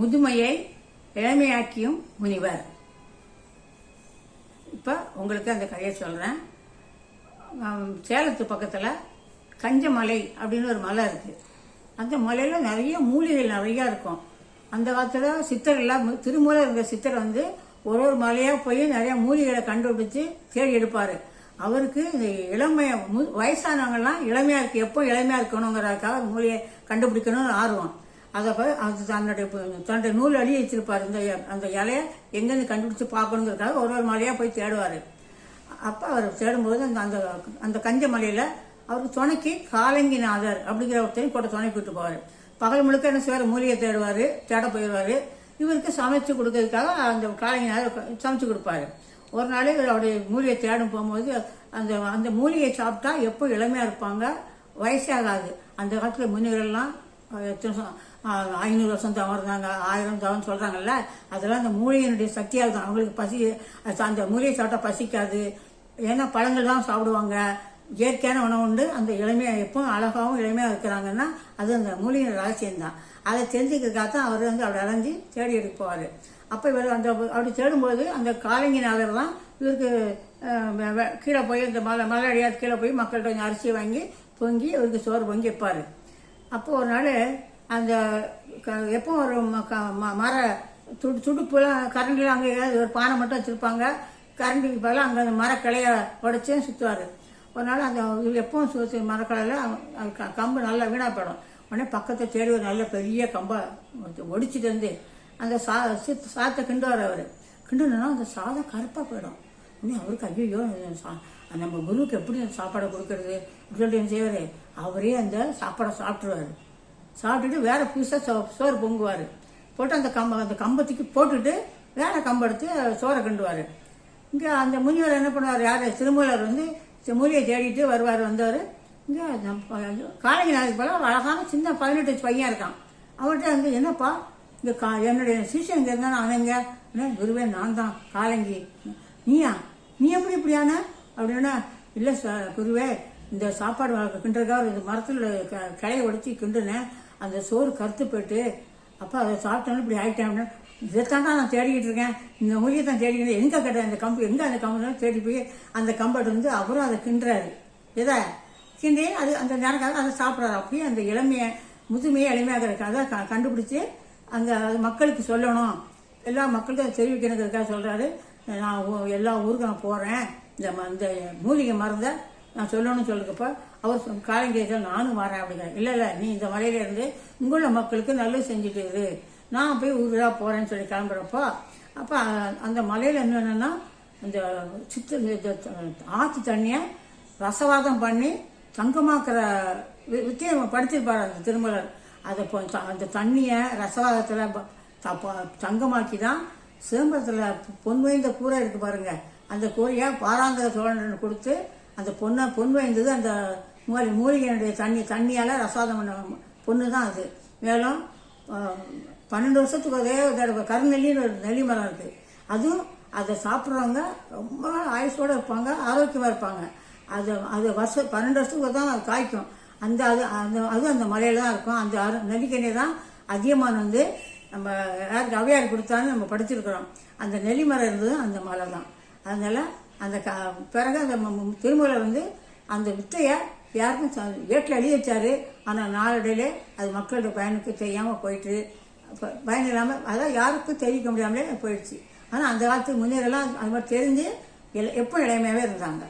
முதுமையை இளமையாக்கியும் முனிவர். இப்போ உங்களுக்கு அந்த கதையை சொல்கிறேன் சேலத்து பக்கத்தில் கஞ்சமலை அப்படின்னு ஒரு மலை இருக்குது அந்த மலையில் நிறைய மூலிகைகள் நிறையா இருக்கும். அந்த காலத்தில் சித்தர்கள்லாம் மு- திருமூல இருந்த சித்தர் வந்து ஒரு ஒரு மலையாக போய் நிறைய மூலிகைகளை கண்டுபிடிச்சு தேடி எடுப்பார். அவருக்கு இந்த இளமைய மு- வயசானவங்கெல்லாம் இளமையாக இருக்கு. எப்போ இளமையாக இருக்கணுங்கிறதுக்காக மூலிகை கண்டுபிடிக்கணும்னு ஆர்வம். அதை அது தன்னுடைய தன்னுடைய நூல் அடி வச்சிருப்பார். இந்த அந்த இலையை எங்கேருந்து கண்டுபிடிச்சு பார்க்கணுங்கிறதுக்காக ஒரு ஒரு மலையாக போய் தேடுவார். அப்போ அவர் தேடும்போது அந்த அந்த அந்த கஞ்ச மலையில் அவருக்கு துணைக்கு காலங்கிநாதர் அப்படிங்கிற ஒருத்தரையும் கூட துணைக்கு விட்டு போவார். பகல் முழுக்க என்ன செய்வார்? மூலிகை தேடுவார் தேட போயிடுவார். இவருக்கு சமைச்சு கொடுக்கறதுக்காக அந்த காலங்கிநாதர் சமைச்சு கொடுப்பாரு. ஒரு நாள் இவர் அவருடைய மூலிகை தேடும் போகும்போது அந்த அந்த மூலிகையை சாப்பிட்டா எப்போ இளமையாக இருப்பாங்க? வயசாகாது அந்த காலத்தில் முனிவர்கள்லாம் எத்தனை ஐநூறு வருஷம் தவம் இருந்தாங்க ஆயிரம் தவம்னு சொல்கிறாங்கல்ல அதெல்லாம் அந்த மூலிகையினுடைய சக்தியாக தான். அவங்களுக்கு பசி அது அந்த மூலிகை சாப்பிட்டா பசிக்காது. ஏன்னா பழங்கள் தான் சாப்பிடுவாங்க. இயற்கையான உணவு உண்டு. அந்த இளமையாக எப்போ அழகாகவும் இளமையாக இருக்கிறாங்கன்னா அது அந்த மூலிகை ரகசியம் தான். அதை தெரிஞ்சுக்கிறதுக்காக தான் அவர் வந்து அவர் அலைஞ்சி தேடி எடுக்க போவார். அப்போ இவர் அந்த அப்படி தேடும்போது அந்த காலங்கிநாதர் தான் இவருக்கு கீழே போய் இந்த மலை மலை அடியாத கீழே போய் மக்கள்கிட்ட கொஞ்சம் அரிசியை வாங்கி பொங்கி இவருக்கு சோறு பொங்கி வைப்பார். அப்போ ஒரு நாள் அந்த க- எப்போ ஒரு ம- க- ம- மர துடு துடுப்புலாம் கரண்டில் அங்கே ஒரு பானை மட்டும் வச்சுருப்பாங்க. கரண்டிக்கு பதிலாக அங்கே அந்த மரக்கிளையை உடச்சே சுற்றுவார் ஒரு நாள் அந்த எப்பவும் சுற்றி மரக்கலையில் கம்பு நல்லா வீணாக போயிடும். உடனே பக்கத்தை தேடி ஒரு நல்ல பெரிய கம்பை ஒடிச்சிட்டு வந்து அந்த சா சாத்தை கிண்டுவார் அவர். கிண்டுனா அந்த சாதம் கருப்பாக போயிடும். உடனே அவருக்கு ஐயோ சா நம்ம குருவுக்கு எப்படி அந்த சாப்பாடை கொடுக்கறது? இப்படி சொல்லிட்டு செய்வார்? அவரே அந்த சாப்பாடை சாப்பிட்ருவாரு சாப்பிட்டுட்டு வேற புதுசாக சோ சோறு பொங்குவார். போட்டு அந்த கம்ப அந்த கம்பத்துக்கு போட்டுட்டு வேற கம்பெடுத்து சோறை கிண்டுவார். இங்கே அந்த முனிவர் என்ன பண்ணுவார்? யார்? திருமூலர் வந்து மூலியை தேடிட்டு வருவார் வந்தவர். இங்கே காலேஜ் நாளைக்கு போல அழகான சின்ன பதினெட்டு பையன் இருக்கான். அவர்கிட்ட வந்து என்னப்பா இங்கே கா என்னுடைய சிஷியன் இங்கே இருந்தானே? அவன் எங்க? குருவே நான் தான். காலங்கி. நீயா? நீ எப்படி இப்படியான அப்படின்னா இல்லை சார் குருவே இந்த சாப்பாடு கிண்டுறதுக்காக இந்த மரத்தில் க கிளைய உடச்சி கிண்டுனேன். அந்த சோறு கருத்து போயிட்டு அப்போ அதை சாப்பிட்டோன்னு இப்படி ஆகிட்டேன் இதைத்தான் நான் தேடிக்கிட்டு இருக்கேன். இந்த மொழியை தான் தேடிக்கிட்டு எங்கே கேட்டேன் அந்த கம்பு எங்கே அந்த கம்பு தேடி போய் அந்த கம்பெட்டு வந்து அவரும் அதை கிண்டுறாரு. எதை கிண்டி அது அந்த நேரக்காக அதை சாப்பிட்றாரு. அப்படியே அந்த இளமையை முதுமையை எளிமையாகிறதுக்காக க கண்டுபிடிச்சி அங்கே மக்களுக்கு சொல்லணும். எல்லா மக்களுக்கும் அதை தெரிவிக்கணுங்கிறதுக்காக சொல்கிறாரு நான் எல்லா ஊருக்கும் நான் போகிறேன் இந்த ம- இந்த மூலிகை மருந்தை நான் சொல்லணும்னு சொல்லிருக்கப்ப அவர் சொ- நானும் வரேன் அப்படிங்கிறேன் இல்லை இல்லை நீ இந்த மலையில இருந்து இங்குள்ள மக்களுக்கு நல்லது செஞ்சுட்டு இரு. நான் போய் ஊராக போகிறேன்னு சொல்லி கிளம்புறப்போ அப்போ அந்த மலையில் என்னென்னா இந்த சித்து இந்த ஆற்று தண்ணியை ரசவாதம் பண்ணி தங்கமாக்குற வி- படுத்திருப்பார் அந்த திருமலர். அதை த- அந்த தண்ணியை ரசவாதத்தில் தங்கமாக்கி தான் சிதம்பரத்தில் பொன் வாய்ந்த கூரை இருக்கு பாருங்க. அந்த கூரையை பாராங்கர சோழன் கொடுத்து அந்த பொண்ணை பொன் வாய்ந்தது அந்த மூலி மூலிகையினுடைய தண்ணி தண்ணியால் ரசாதம் பண்ண பொண்ணு தான் அது. மேலும் பன்னெண்டு வருஷத்துக்கு ஒரே தடவை கருநெல்லின்னு ஒரு நெல்லி மரம் இருக்குது அதுவும் அதை சாப்பிட்றவங்க ரொம்ப நாள் ஆயுசோடு இருப்பாங்க ஆரோக்கியமாக இருப்பாங்க. அது அது வருஷம் பன்னெண்டு வருஷத்துக்கு தான் அது காய்க்கும். அந்த அது அந்த அதுவும் அந்த மலையில் தான் இருக்கும். அந்த அரு- தான் அதிகமான வந்து நம்ம யாருக்கு அவையார் கொடுத்தான்னு நம்ம படிச்சிருக்கிறோம். அந்த நெல்லி மரம் இருந்தது அந்த மலை தான் அதனால் அந்த க பிறகு அந்த திருமலை வந்து அந்த வித்தையை யாருக்கும் ச- ஏட்டில் எழுதி வச்சாரு. ஆனால் நாளடையிலே அது மக்களோட பயனுக்கு தெரியாமல் போயிட்டு ப- பயன் இல்லாமல் அதான் யாருக்கும் தெரிவிக்க முடியாமலே போயிடுச்சு. ஆனால் அந்த காலத்து முன்னேறெல்லாம் அது மாதிரி தெரிஞ்சு எல் எப்போ இளமையாகவே இருந்தாங்க.